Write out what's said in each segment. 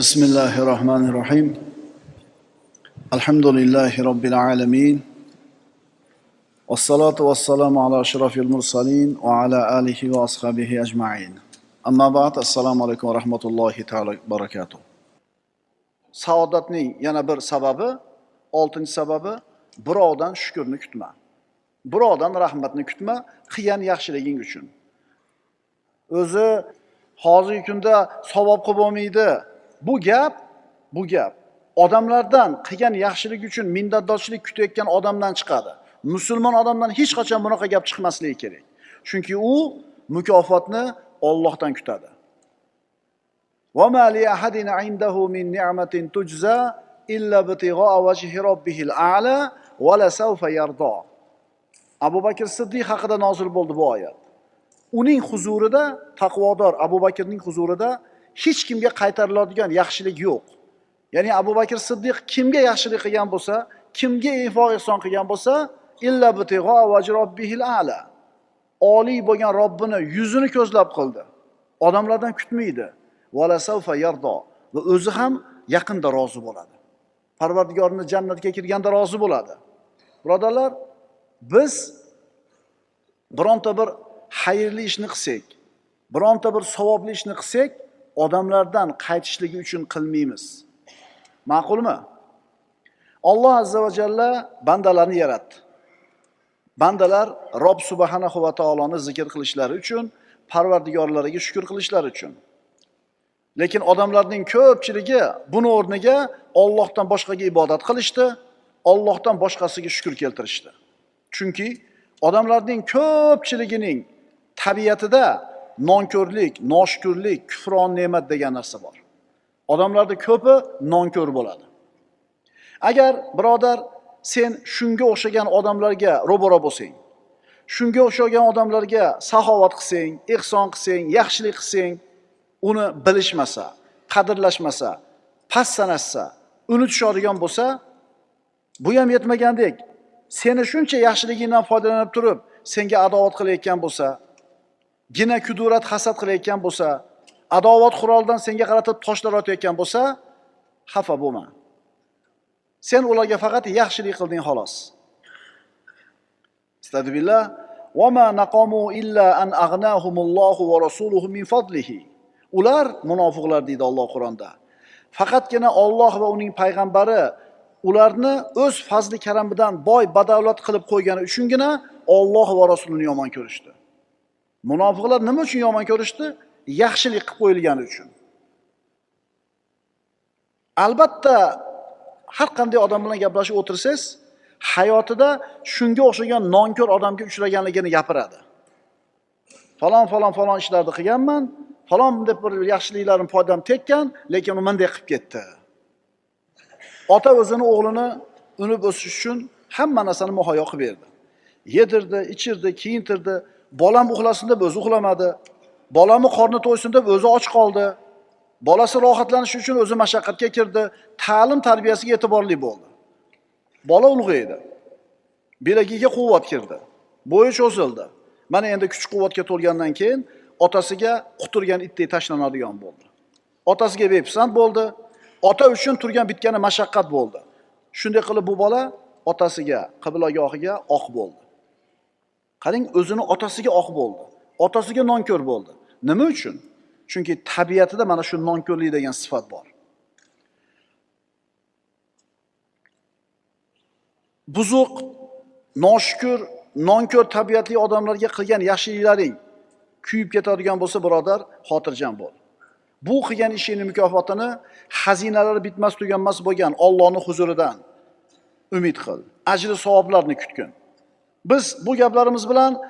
بسم الله الرحمن الرحيم الحمد لله رب العالمين والصلاة والسلام على أشرف المرسلين وعلى آله وأصحابه أجمعين أما بعد السلام عليكم ورحمة الله تعالى وبركاته saodatning yana bir sababi oltinchi sababi birovdan shukurni kutma birovdan rahmatni kutma qilgan yaxshiliging uchun o'zi hozirgi kunda savob qilib bo'lmaydi bu gap bu gap odamlardan qilgan yaxshilik uchun minnatdorchilik kutayotgan odamdan chiqadi musulmon odamdan hech qachon bunaqa gap chiqmasligi kerak chunki u mukofotni ollohdan kutadi وَمَا لِأَحَدٍ عِنْدَهُ مِنْ نِعْمَةٍ تُجْزَى إِلَّا ابْتِغَاءَ وَجْهِ رَبِّهِ الْأَعْلَى وَلَسَوْفَ يَرْضَى Abu Bakr Siddiq haqida nozil bo'ldi bu oyat. Uning huzurida taqvodor Abu Bakrning huzurida hech kimga qaytariladigan yaxshilik yo'q. Ya'ni Abu Bakr Siddiq kimga yaxshilik qilgan bo'lsa, kimga info ehson qilgan bo'lsa, illa robbihil a'la. Oliy bo'lgan Robbini yuzini ko'zlab qildi. Odamlardan kutmaydi. Vala savfa yardo va o'zi ham yaqinda rozi bo'ladi. Parvardigorini jannatga kirganda rozi bo'ladi. Birodarlar, biz bironta bir xayrli ishni qilsak, bironta bir savobli ishni qilsak, odamlardan qaytishligi uchun qilmaymiz. Ma'qulmi? Alloh azza va jalla bandalarni yaratdi. Bandalar Rob subhanahu va taoloni zikr qilishlari uchun, Parvardigorlariga shukr qilishlari uchun. Lekin odamlarning ko'pchiligi buni o'rniga Allohdan boshqaga ibodat qilishdi, Allohdan boshqasiga shukr keltirishdi. Chunki odamlarning ko'pchiligining tabiatida nonko'rlik, noshukurlik, kufron ne'mat degan narsa bor. Odamlarda ko'pi nonko'r bo'ladi. Agar birodar sen shunga o'xshagan odamlarga ro'baro bo'lsang, shunga o'xshagan odamlarga saxovat qilsang, ehson qilsang, yaxshilik qilsang, uni bilishmasa, qadrlashmasa, past sanashsa, unutishadigan bo'lsa, bu ham yetmagandek, seni shuncha yaxshiligingdan foydalanib turib, senga adovat qilayotgan bo'lsa, gina kudurat hasad qilayotgan bo'lsa, adovat qurolidan senga qaratib toshlar otayotgan bo'lsa, xafa bo'lma. Sen ularga faqat yaxshilik qilding xolos. Astagfirullah. Va ma naqamu illa an aghnahumullohu va rasuluhu min fadlihi. Ular munofiqlar deydi Alloh Qur'onda. Faqatgina Alloh va uning payg'ambari ularni o'z fazli karamidan boy badavlat qilib qo'ygani uchungina Alloh va rasulini yomon ko'rishdi. Munofiqlar nima uchun yomon ko'rishdi? Yaxshilik qilib qo'yilgani uchun. Albatta har qanday odam bilan gaplashib o'tirsangiz, hayotida shunga o'xshagan nonko'r odamga uchraganligini gapiradi. Falon falon falon ishlarni qilganman, falon deb bir yaxshiliklarim foydam tekkan, lekin u menday qilib ketdi. Ota o'zini o'g'lini unib o'sish uchun hamma narsani muhayyo qilib berdi. Yedirdi, ichirdi, kiyintirdi. Bolam uxlasin deb o'zi uxlamadi. Bolamni qorni to'ysin deb o'zi och qoldi. Bolasi rohatlanishi uchun o'zi mashaqqatga kirdi. Ta'lim tarbiyasiga e'tiborli bo'ldi. Bola ulg'aydi. Bilagiga quvvat kirdi. Bo'yi cho'zildi. Mana endi kuch-quvvatga to'lgandan keyin otasiga quturgan itdek tashlanadigan bo'ldi. Otasiga bepisand bo'ldi. Ota uchun turgan bitgani mashaqqat bo'ldi. Shunday qilib bu bola otasiga, qiblag'ohiga oq bo'ldi. Qarang, o'zini otasiga oq bo'ldi. Otasiga nonko'r bo'ldi. Nima uchun? Chunki tabiatida mana shu nonko'rlik degan sifat bor. Buzuq, noshukur, nonko'r tabiatli odamlarga qilgan yaxshiliklaring kuyib ketadigan bo'lsa, birodar, xotirjam bo'l. Bu qilgan ishingning mukofotini xazinalari bitmas tuganmas bo'lgan Allohning huzuridan umid qil. Ajri savoblarni kutgin. Biz bu gaplarimiz bilan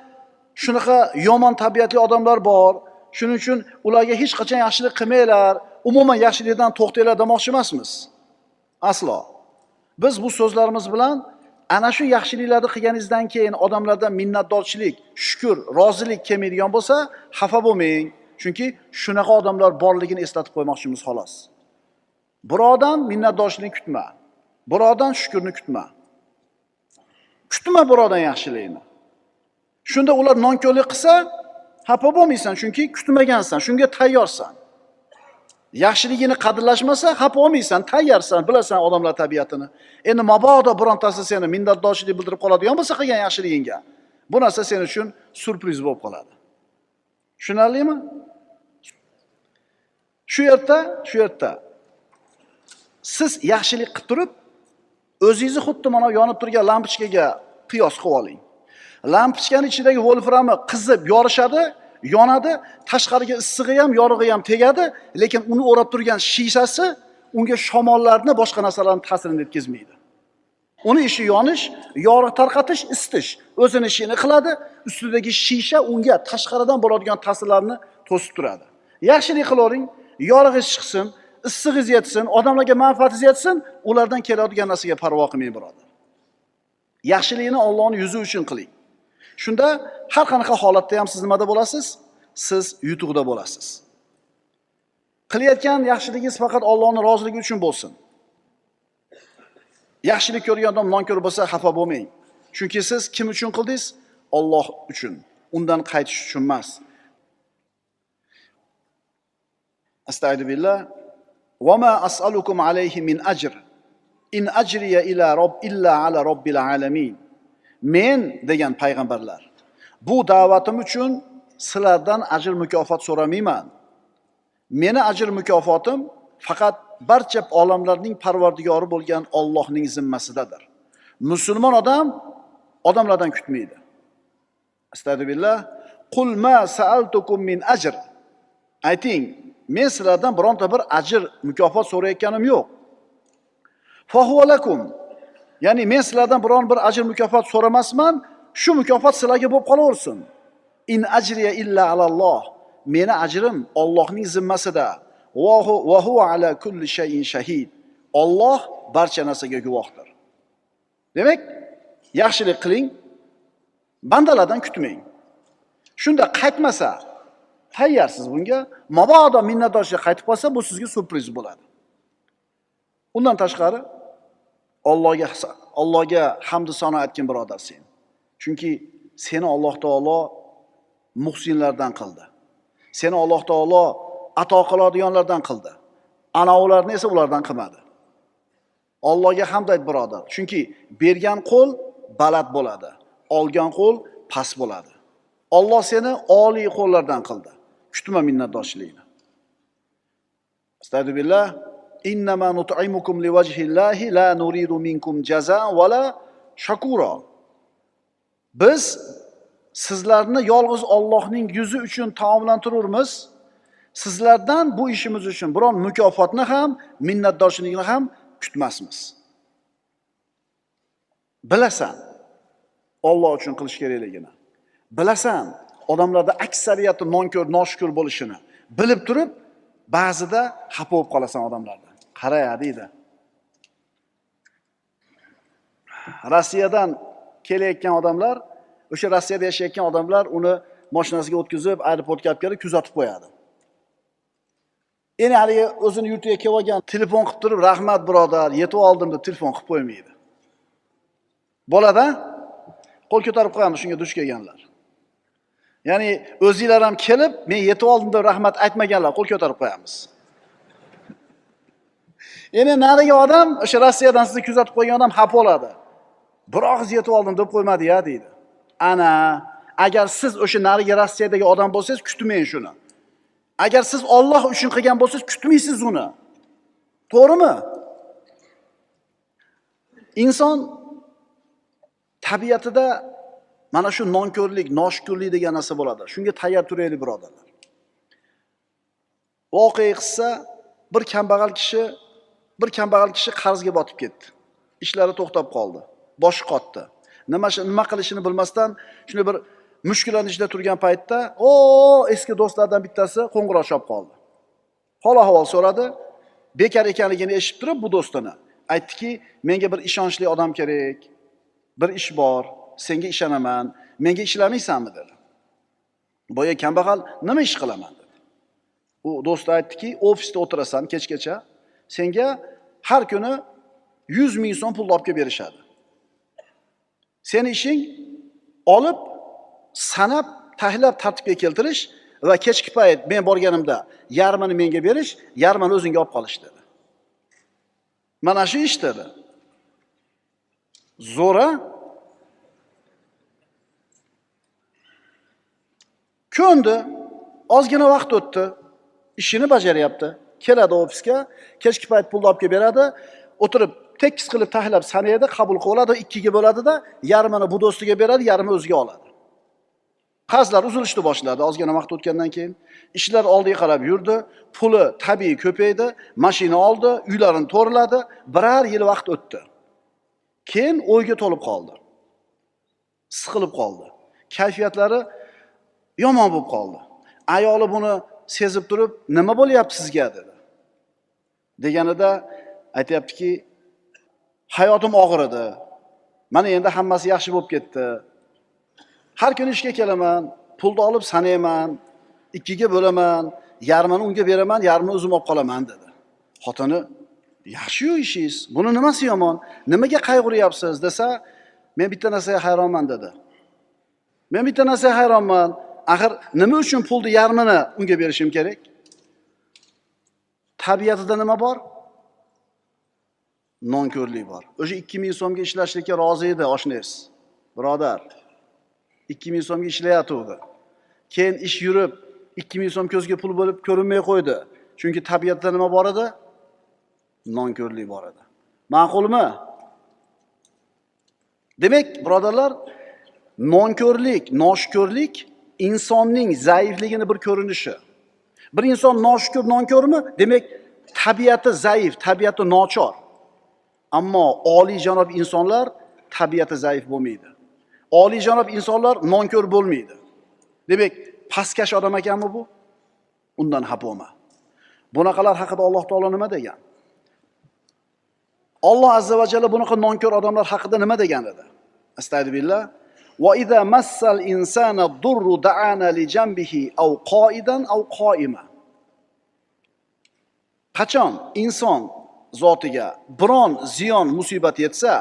shunaqa yomon tabiatli odamlar bor. Shuning uchun ularga hech qachon yaxshilik qilmanglar, umuman yaxshilikdan to'xtanglar demoqchi emasmiz. Aslo. Biz bu so'zlarimiz bilan ana shu yaxshiliklarni qilganingizdan keyin odamlardan minnatdorchilik, shukr, rozilik kelmaydigan bo'lsa, xafa bo'lmang. Chunki shunaqa odamlar borligini eslatib qo'ymoqchimiz xolos. Birodan minnatdorchilikni kutma. Birodan shukrni kutma. Kutma birodan yaxshilikni. Shunda ular nonko'rlik qilsa, xafa bo'lmaysan, chunki kutmagansan, shunga tayyorsan. yaxshiligini qadrlashmasa xafa bo'lmaysan tayyorsan bilasan odamlar tabiatini endi mabodo birontasi seni minnatdorchilik bildirib qoladigan bo'lsa qilgan yaxshiligingga bu narsa sen uchun surpriz bo'lib qoladi tushunarlimi shu yerda shu yerda siz yaxshilik qilib turib o'zingizni xuddi mana yonib turgan lampochkaga qiyos qilib oling. Lampochkani ichidagi volframi qizib yorishadi yonadi tashqariga issig'i ham yorug'i ham tegadi lekin uni o'rab turgan shishasi unga shamollarni boshqa narsalarni ta'sirini yetkazmaydi. Uni ishi yonish yorug' tarqatish isitish. O'zini ishini qiladi ustidagi shisha unga tashqaridan bo'ladigan ta'sirlarni to'sib turadi. Yaxshilik qilavering yorug'ingiz chiqsin issig'ingiz yetsin odamlarga manfaatingiz yetsin ulardan keladigan narsaga parvo qilmang birodar yaxshilikni ollohni yuzi uchun qiling. Shunda har qanaqa holatda ham siz nimada bo'lasiz? Siz yutuqda bo'lasiz. Qilayotgan yaxshiligingiz faqat ollohni roziligi uchun bo'lsin. Yaxshilik ko'rgan odam nonko'r bo'lsa xafa bo'lmang. Chunki siz kim uchun qildingiz? Olloh uchun. Undan qaytish uchun emas. Astaydu billah. وما أسألكم عليه من أجر إن أجري إلى رب إلا على رب العالمين men degan payg'ambarlar bu da'vatim uchun sizlardan ajr mukofot so'ramayman meni ajr mukofotim faqat barcha olamlarning parvardigori bo'lgan Allohning zimmasidadir musulmon odam odamlardan kutmaydi astag'firullah qul ma sa'altukum min ajr ayting men sizlardan bironta bir ajr mukofot so'rayotganim yo'q. Fahuva lakum ya'ni men sizlardan biron bir ajr mukofot so'ramasman shu mukofot sizlarga bo'lib qolaversin. İn ajriya illa alalloh. Meni ajrim Allohning zimmasida. Va huva ala kulli shayin shahid. Alloh barcha narsaga guvohdir. Demak yaxshilik qiling bandalardan kutmang. Shunda qaytmasa tayyorsiz bunga. Mabodo minnatdorchilik qaytib qolsa bu sizga surpriz bo'ladi. Undan tashqari Allohga Allohga hamd sano aytgin birodar sen. Chunki seni Alloh taolo muhsinlardan qildi. Seni Alloh taolo ato qiladiganlardan qildi. Ana ularni esa ulardan qilmadi. Allohga hamd ayt birodar. Chunki bergan qo'l baland bo'ladi olgan qo'l past bo'ladi. Alloh seni oliy qo'llardan qildi. Kutma minnatdorchilikni astag'firullah innama nut'imukum liwajhillahi la nuridu minkum jaza wala shakura. Biz sizlarni yolg'iz Allohning yuzi uchun taomlantiramiz sizlardan bu ishimiz uchun biron mukofotni ham minnatdorchilikni ham kutmasmiz. Bilasan Alloh uchun qilish kerakligini. Bilasan odamlarda aksariyati nonko'r noshukur bo'lishini bilib turib ba'zida xafa bo'lib qolasan odamlardan qaraya deydi. Rossiyadan kelayotgan odamlar o'sha rossiyada yashayotgan odamlar uni mashinasiga o'tkazib aeroportga olib kelib kuzatib qo'yadi. Endi haligi o'zini yurtiga kelib olgan telefon qilib turib rahmat birodar yetib oldim deb telefon qilib qo'ymaydi. Bolada qo'l ko'tarib qo'yamiz shunga duch kelganlar. Ya'ni o'zinglar ham kelib men yetib oldim deb rahmat aytmaganlar qo'l ko'tarib qo'yamiz. Endi narigi odam o'sha rossiyadan sizni kuzatib qo'ygan odam xafa bo'ladi. Biroq yetib oldim deb qo'ymadi ya deydi. Ana agar siz o'sha narigi rossiyadagi odam bo'lsangiz kutmang shuni. Agar siz Alloh uchun qilgan bo'lsangiz kutmaysiz uni. To'g'rimi? Inson tabiatida mana shu nonko'rlik noshukurlik degan narsa bo'ladi. Shunga tayyor turaylik birodarlar. Voqea qissa bir kambag'al kishi bir kambag'al kishi qarzga botib ketdi. Ishlari to'xtab qoldi. Boshi qotdi. Nima nima qilishini bilmasdan shunday bir mushkulani ichida turgan paytda o eski do'stlardan bittasi qo'ng'iroq chalib qoldi. Hol ahvol so'radi. Bekor ekanligini eshitib turib bu do'stini aytdiki menga bir ishonchli odam kerak bir ish bor. Senga ishonaman menga ishlamaysanmi dedi? Boya kambag'al nima ish qilaman dedi? U do'sti aytdiki ofisda o'tirasan kechgacha senga har kuni yuz ming so'm pul olib kelib berishadi seni ishing olib sanab tahlab tartibga keltirish va kechki payt men borganimda yarmini menga berish yarmini o'zingga olib qolish dedi. Mana shu ish dedi. Zo'ra ko'ndi ozgina vaqt o'tdi ishini bajaryapti keladi ofisga. Kechki payt pulni olib kelib beradi o'tirib tekis qilib tahlab sanaydi qabul qilib oladi ikkiga bo'ladida yarmini bu do'stiga beradi yarmini o'ziga oladi qarzlar uzilishni boshladi ozgina vaqt o'tgandan keyin. İshlar oldiga qarab yurdi. Puli tabiiy ko'paydi. Mashina oldi uylarini to'g'riladi birar yil vaqt o'tdi. Keyin o'yga to'lib qoldi. Siqilib qoldi. Kayfiyatlari yomon bo'lib qoldi. Ayoli buni sezib turib nima bo'lyapti sizga? dedi. Deganida aytyaptiki hayotim og'ir edi. Mana endi hammasi yaxshi bo'lib ketdi. Har kuni ishga kelaman pulni olib sanayman ikkiga bo'laman yarmini unga beraman yarmini o'zim olib qolaman dedi. Xotini yaxshiyu ishingiz. Buni nimasi yomon? Nimaga qayg'uryapsiz? desa men bitta narsaga hayronman dedi. Men bitta narsaga hayronman axir nima uchun pulni yarmini unga berishim kerak? Tabiatida nima bor? Nonko'rlik bor. O'sha ikki ming so'mga ishlashlikka rozi edi oshnangiz birodar ikki ming so'mga ishlayotgandi keyin ish yurib ikki ming so'm ko'zga pul bo'lib ko'rinmay qo'ydi. Chunki tabiatda nima bor edi? Nonko'rlik bor edi. Ma'qulmi? Demak birodarlar nonko'rlik noshukurlik insonning zaifligini bir ko'rinishi. Bir inson noshukur nonko'rmi demak tabiati zaif tabiati nochor. Ammo oliyjanob insonlar tabiati zaif bo'lmaydi. Oliyjanob insonlar nonko'r bo'lmaydi. Demak pastkash odam ekanmi bu? Undan xafa bo'lma. Bunaqalar haqida alloh taolo nima degan? Olloh azza va jalla bunaqa nonko'r odamlar haqida nima degan edi? Astag'firullah وإذا مس الإنسان الضر دعانا لجنبه أو قائدا أو قائما qachon inson zotiga biron ziyon musibat yetsa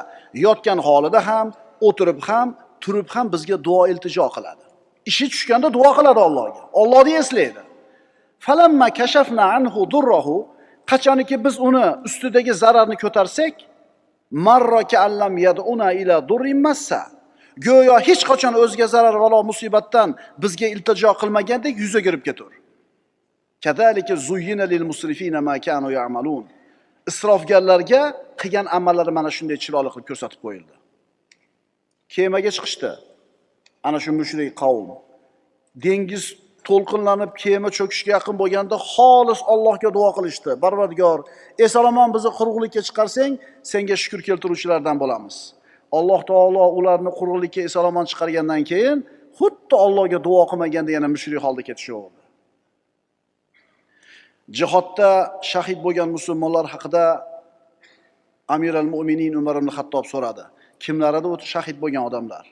yotgan holida ham o'tirib ham turib ham bizga duo iltijo qiladi ishi tushganda duo qiladi allohga ollohni eslaydi falamma kashafna anhu durrahu qachoniki biz uni ustidagi zararni ko'tarsak marra kaallam yaduna ila durrin massa Go'yo hech qachon o'ziga zarar valo musibatdan bizga iltijo qilmagandek yuzaga kirib ketaver kadalika zuyyina lil musrifina ma kanu ya'malun. İsrofgarlarga qilgan amallari mana shunday chiroyli qilib ko'rsatib qo'yildi kemaga chiqishdi ana shu mushrik qavm dengiz to'lqinlanib kema cho'kishga yaqin bo'lganda xolis Allohga duo qilishdi parvardigor eson-omon bizni quruqlikka chiqarsang senga shukur keltiruvchilardan bo'lamiz alloh taolo ularni quruqlikka eson-omon chiqargandan keyin xuddi ollohga duo qilmaganda yana mushrik holda ketishaverdi. Jihodda shahid bo'lgan musulmonlar haqida amir al mo'minin umar ibn hattob so'radi. Kimlar edi u shahid bo'lgan odamlar?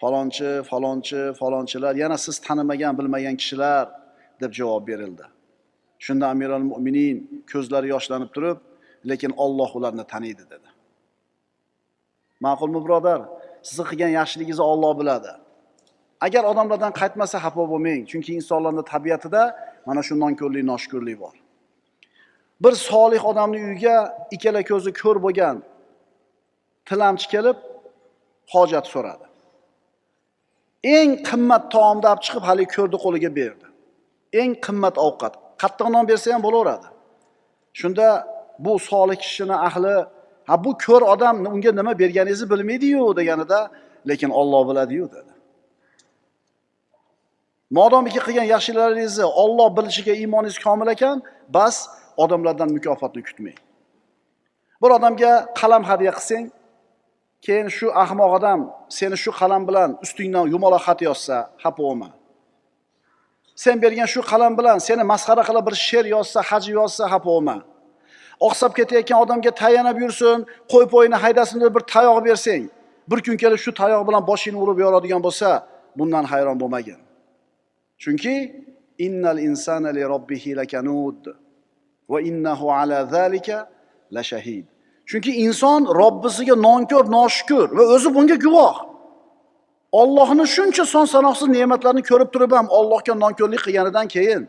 Falonchi falonchi falonchilar yana siz tanimagan bilmagan kishilar deb javob berildi. Shunda amir al mo'minin ko'zlari yoshlanib turib lekin olloh ularni taniydi dedi. Ma'qulmi birodar? Sizni qilgan yaxshiligingizni olloh biladi. Agar odamlardan qaytmasa xafa bo'lmang. Chunki insonlarni tabiatida mana shu nonko'rlik noshukurlik bor. Bir solih odamni uyiga ikkala ko'zi ko'r bo'lgan tilamchi kelib hojat so'radi. Eng qimmat taomni olib chiqib haligi ko'rni qo'liga berdi. Eng qimmat ovqat. Qattiq non bersa ham bo'laveradi. Shunda bu solih kishini ahli ha bu ko'r odam unga nima berganingizni bilmaydiyu deganida lekin olloh biladiyu dedi. Modomiki qilgan yaxshiliklaringizni olloh bilishiga iymoningiz komil ekan bas odamlardan mukofotni kutmang. Bir odamga qalam hadya qilsang keyin shu ahmoq odam seni shu qalam bilan ustingdan yumaloq xat yozsa xafa bo'lma sen bergan shu qalam bilan seni masxara qilib bir she'r yozsa haji yozsa xafa bo'lma oqsab ketayotgan odamga tayanib yursin qo'y poyini haydasin deb bir tayoq bersang bir kun kelib shu tayoq bilan boshingni urib yoradigan bo'lsa bundan hayron bo'lmagin. Chunki innal insana li robbihi lakanud va innahu ala zalika la shahid chunki inson robbisiga nonko'r noshukur va o'zi bunga guvoh. Allohni shuncha son sanoqsiz ne'matlarni ko'rib turib ham Allohga nonko'rlik qilganidan keyin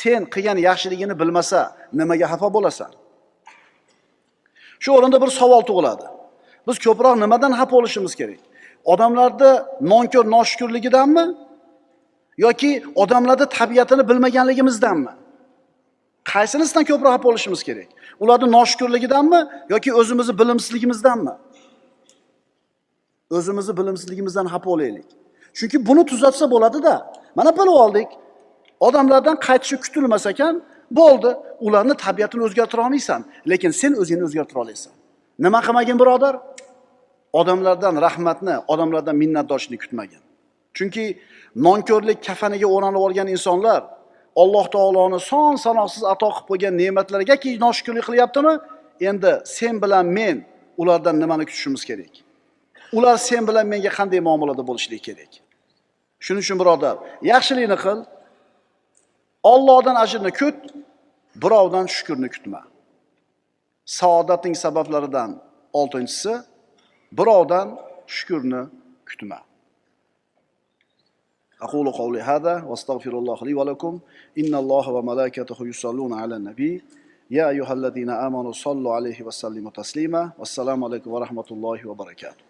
sen qilgan yaxshiligini bilmasa nimaga xafa bo'lasan? Shu o'rinda bir savol tug'iladi. Biz ko'proq nimadan xafa bo'lishimiz kerak? Odamlarda nonko'r noshukurligidanmi yoki odamlarda tabiatini bilmaganligimizdanmi? Qaysinisidan ko'proq xafa bo'lishimiz kerak? Ularning noshukurligidanmi yoki o'zimizni bilimsizligimizdanmi? O'zimizni bilimsizligimizdan xafa bo'laylik. Chunki buni tuzatsa bo'ladi-da. Mana bilib oldik. Odamlardan qaytishi kutilmas ekan, bo'ldi. Ularni tabiatini o'zgartira olmaysan, lekin sen o'zingni o'zgartira olasan. Nima qilmagin birodar? Odamlardan rahmatni, odamlardan minnatdorchilikni kutmagin. Chunki nonko'rlik kafaniga o'ranib olgan insonlar Alloh taoloni son sanoqsiz ato qilib qo'ygan ne'matlargaki noshukurlik qilyaptimi? Endi sen bilan men ulardan nimani kutishimiz kerak? Ular sen bilan menga qanday muomalada bo'lishligi kerak? Shuning uchun birodar, yaxshilikni qil. Allohdan ajrni kut, birovdan shukrni kutma. Saodatning sabablaridan 6-si birovdan shukrni kutma. أقول قولي هذا واستغفر الله لي ولكم إن الله وملائكته يصلون على النبي يا أيها الذين آمنوا صلوا عليه وسلموا تسليما والسلام عليكم ورحمة الله وبركاته